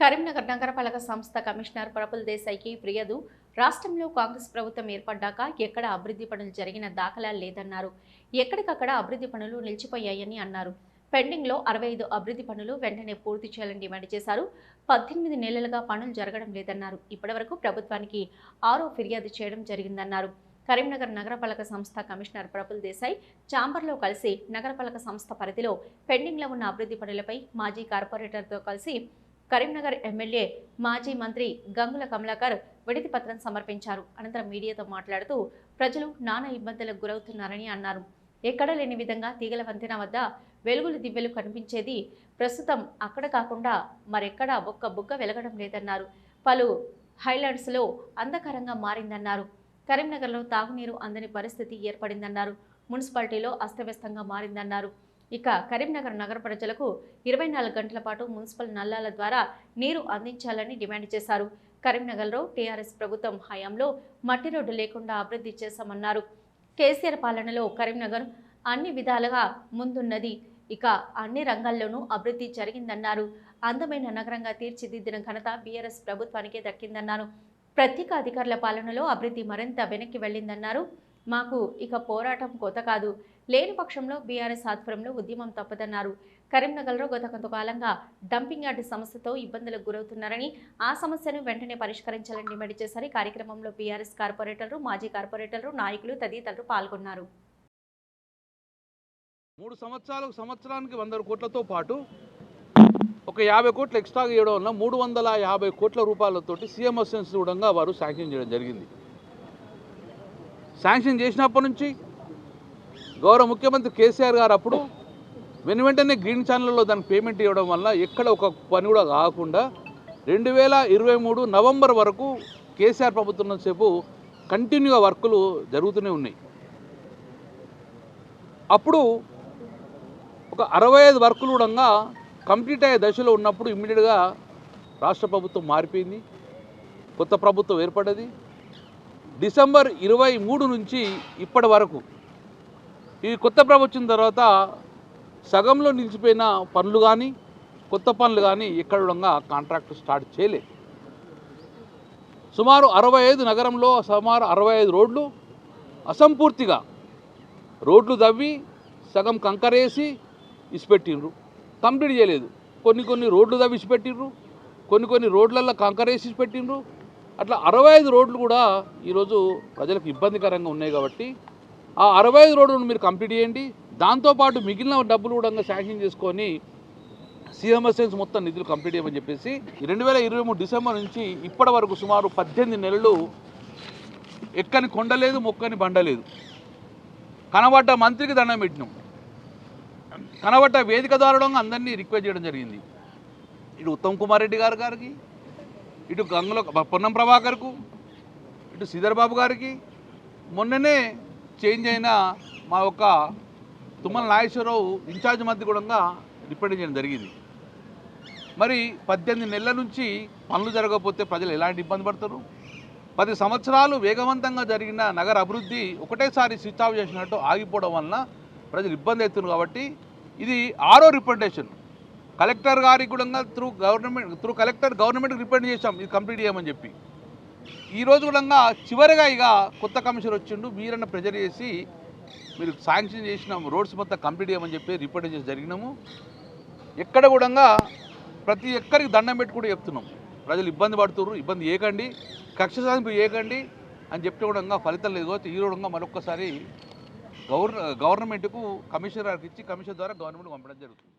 కరీంనగర్ నగరపాలక సంస్థ కమిషనర్ ప్రఫుల్ దేశాయికి ఫిర్యాదు. రాష్ట్రంలో కాంగ్రెస్ ప్రభుత్వం ఏర్పడ్డాక ఎక్కడ అభివృద్ధి పనులు జరిగిన దాఖలా లేదన్నారు. ఎక్కడికక్కడ అభివృద్ధి పనులు నిలిచిపోయాయని అన్నారు. పెండింగ్లో అరవై ఐదు అభివృద్ధి పనులు వెంటనే పూర్తి చేయాలని డిమాండ్ చేశారు. పద్దెనిమిది నెలలుగా పనులు జరగడం లేదన్నారు. ఇప్పటివరకు ప్రభుత్వానికి ఆరో ఫిర్యాదు చేయడం జరిగిందన్నారు. కరీంనగర్ నగరపాలక సంస్థ కమిషనర్ ప్రఫుల్ దేశాయ్ చాంబర్లో కలిసి నగరపాలక సంస్థ పరిధిలో పెండింగ్లో ఉన్న అభివృద్ధి పనులపై మాజీ కార్పొరేటర్తో కలిసి కరీంనగర్ ఎమ్మెల్యే మాజీ మంత్రి గంగుల కమలాకర్ విడితి పత్రం సమర్పించారు. అనంతరం మీడియాతో మాట్లాడుతూ ప్రజలు నానా ఇబ్బందులకు గురవుతున్నారని అన్నారు. ఎక్కడ లేని విధంగా తీగల వంతెన వద్ద వెలుగులు దివ్వెలు కనిపించేది ప్రస్తుతం అక్కడ కాకుండా మరెక్కడా ఒక్క బుగ్గ వెలగడం లేదన్నారు. పలు హైలాండ్స్లో అంధకారంగా మారిందన్నారు. కరీంనగర్లో తాగునీరు అందని పరిస్థితి ఏర్పడిందన్నారు. మున్సిపాలిటీలో అస్తవ్యస్తంగా మారిందన్నారు. ఇక కరీంనగర్ నగర ప్రజలకు ఇరవై నాలుగు గంటల పాటు మున్సిపల్ నల్లాల ద్వారా నీరు అందించాలని డిమాండ్ చేశారు. కరీంనగర్లో టీఆర్ఎస్ ప్రభుత్వం హయాంలో మట్టి రోడ్డు లేకుండా అభివృద్ధి చేశామన్నారు. కేసీఆర్ పాలనలో కరీంనగర్ అన్ని విధాలుగా ముందున్నది. ఇక అన్ని రంగాల్లోనూ అభివృద్ధి జరిగిందన్నారు. అందమైన నగరంగా తీర్చిదిద్దిన ఘనత బీఆర్ఎస్ ప్రభుత్వానికే దక్కిందన్నారు. ప్రత్యేక అధికారుల పాలనలో అభివృద్ధి మరింత వెనక్కి వెళ్ళిందన్నారు. మాకు ఇక పోరాటం కొత్త కాదు. లేని పక్షంలో బీఆర్ఎస్ ఆధ్వర్యంలో ఉద్యమం తప్పదన్నారు. కరీంనగర్లో గత కొంతకాలంగా డంపింగ్ యార్డు సమస్యతో ఇబ్బందులకు గురవుతున్నారని ఆ సమస్యను వెంటనే పరిష్కరించాలని డిమాండ్ చేశారు. కార్యక్రమంలో బీఆర్ఎస్ కార్పొరేటర్లు మాజీ కార్పొరేటర్లు నాయకులు తదితరులు పాల్గొన్నారు. మూడు సంవత్సరాలు సంవత్సరానికి వంద కోట్లతో పాటు ఒక యాభై కోట్లు ఎక్స్ట్రా ఇవ్వడం వల్ల మూడు వందల యాభై కోట్ల రూపాయలతోటి సీఎం అసిస్టెన్స్ కూడా వారు శాంక్షన్ చేయడం జరిగింది. శాంక్షన్ చేసినప్పటి నుంచి గౌరవ ముఖ్యమంత్రి కేసీఆర్ గారు అప్పుడు వెను వెంటనే గ్రీన్ ఛానల్లో దానికి పేమెంట్ ఇవ్వడం వల్ల ఎక్కడ ఒక పని కూడా కాకుండా రెండు వేల ఇరవై మూడు నవంబర్ వరకు కేసీఆర్ ప్రభుత్వం సేపు కంటిన్యూగా వర్కులు జరుగుతూనే ఉన్నాయి. అప్పుడు ఒక అరవై ఐదు వర్కులు కూడా కంప్లీట్ అయ్యే దశలో ఉన్నప్పుడు ఇమ్మీడియట్గా రాష్ట్ర ప్రభుత్వం మారిపోయింది. కొత్త ప్రభుత్వం ఏర్పడ్డది. డిసెంబర్ ఇరవై మూడు నుంచి ఇప్పటి వరకు ఈ కొత్త ప్రభుత్వం తర్వాత సగంలో నిలిచిపోయిన పనులు కానీ కొత్త పనులు కానీ ఎక్కడ కాంట్రాక్ట్ స్టార్ట్ చేయలేదు. సుమారు అరవై ఐదు నగరంలో సుమారు అరవై ఐదు రోడ్లు అసంపూర్తిగా రోడ్లు తవ్వి సగం కంకరేసి ఇసిపెట్టిండ్రు. కంప్లీట్ చేయలేదు. కొన్ని కొన్ని రోడ్లు తవ్వి ఇసిపెట్టిండ్రు. కొన్ని కొన్ని రోడ్లల్లో కంకరేసి ఇసిపెట్టిండ్రు. అట్లా అరవై ఐదు రోడ్లు కూడా ఈరోజు ప్రజలకు ఇబ్బందికరంగా ఉన్నాయి కాబట్టి ఆ అరవై ఐదు రోడ్డును మీరు కంప్లీట్ చేయండి. దాంతోపాటు మిగిలిన డబ్బులు కూడా శాంక్షన్ చేసుకొని సిఎంఎస్ఎన్స్ మొత్తం నిధులు కంప్లీట్ చేయమని చెప్పేసి రెండు వేల ఇరవై మూడు డిసెంబర్ నుంచి ఇప్పటి వరకు సుమారు పద్దెనిమిది నెలలు ఎక్కని కొండలేదు మొక్కని బండలేదు కనబడ్డ మంత్రికి దండం పెట్టినాం. కనబడ్డ వేదిక ద్వారా అందరినీ రిక్వెస్ట్ చేయడం జరిగింది. ఇటు ఉత్తమ్ కుమార్ రెడ్డి గారి గారికి ఇటు గంగలో పొన్నం ప్రభాకర్కు ఇటు శ్రీధర్ బాబు గారికి మొన్ననే చేంజ్ అయిన మా యొక్క తుమ్మల నాగేశ్వరరావు ఇన్ఛార్జ్ మధ్య కూడా రిప్రజెంట్ చేయడం జరిగింది. మరి పద్దెనిమిది నెలల నుంచి పనులు జరగకపోతే ప్రజలు ఎలాంటి ఇబ్బంది పడతారు? పది సంవత్సరాలు వేగవంతంగా జరిగిన నగర అభివృద్ధి ఒకటేసారి స్విచ్ ఆఫ్ చేసినట్టు ఆగిపోవడం వలన ప్రజలు ఇబ్బంది అవుతున్నారు కాబట్టి ఇది ఆరో రిప్రజెంటేషన్. కలెక్టర్ గారికి కూడా త్రూ గవర్నమెంట్ త్రూ కలెక్టర్ గవర్నమెంట్కి రిప్రజెంట్ చేశాం ఇది కంప్లీట్ చేయమని చెప్పి. ఈరోజు కూడా చివరిగా ఇక కొత్త కమిషనర్ వచ్చిండు. మీరన్న ప్రెజర్ చేసి మీరు శాంక్షన్ చేసిన రోడ్స్ మొత్తం కంప్లీట్ చేయమని చెప్పి రిపోర్ట్ చేసి జరిగినాము. ఎక్కడ కూడా ప్రతి ఒక్కరికి దండం పెట్టి కూడా చెప్తున్నాం. ప్రజలు ఇబ్బంది పడుతున్నారు ఇబ్బంది ఏకండి కక్ష సాధింపు ఏకండి అని చెప్తే కూడా ఫలితం లేదు. కాబట్టి ఈ రోజుగా మరొకసారి గవర్న గవర్నమెంట్కు కమిషనర్ ఇచ్చి కమిషన్ ద్వారా గవర్నమెంట్ పంపడం జరుగుతుంది.